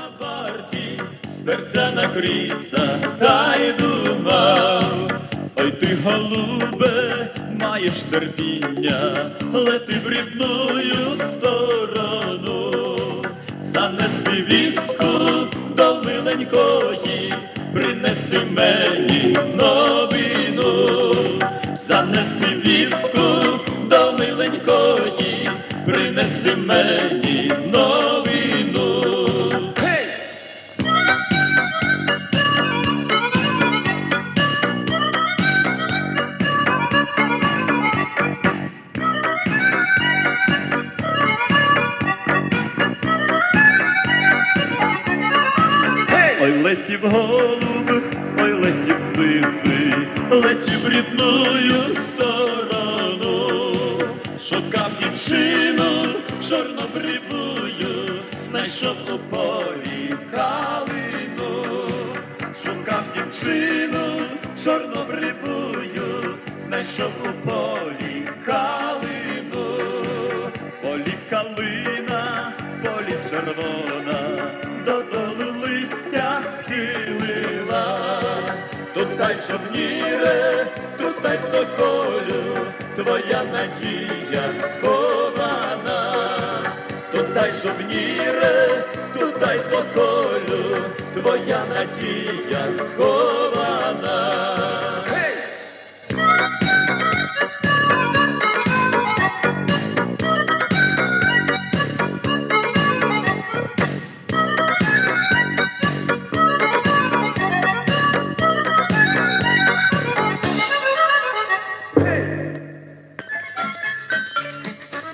на варті, сперся на кріса, та й думав, ой ти, голубе, маєш терпіння, лети в рідною сторону, занеси віску до миленької, принеси мені новину, занеси віску летів голуб, ой, летів сисий, летів рідною сторону, шукав дівчину чорнобривую, знайшов у полі калину, шукав дівчину чорнобривую, знайшов у полі калину, полі калина, полі червона, тут дай жовніре, тут дай соколю, твоя надія схована, тут дай жовніре, тут дай соколю, твоя надія схована.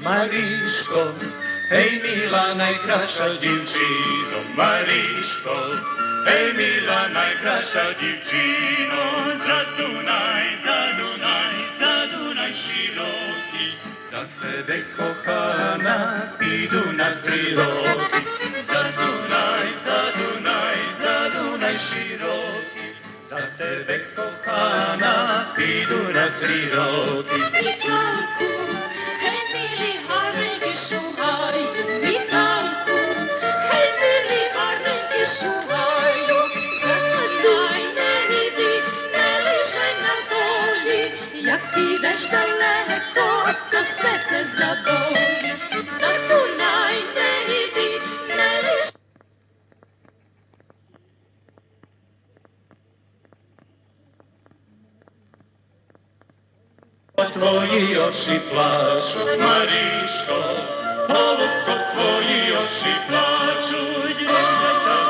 Maríško, hej milá najkrajšia divčino, Maríško, hej milá najkrajšia divčino, za Dunaj, za Dunaj, za Dunaj široký, za tebe kochana, idú na tri roky, za Dunaj, za Dunaj, za Dunaj široký, za tebe kochana, idú na tri roky. Твої очі плачуть, Марішко, голубко, твої очі плачуть, дівчата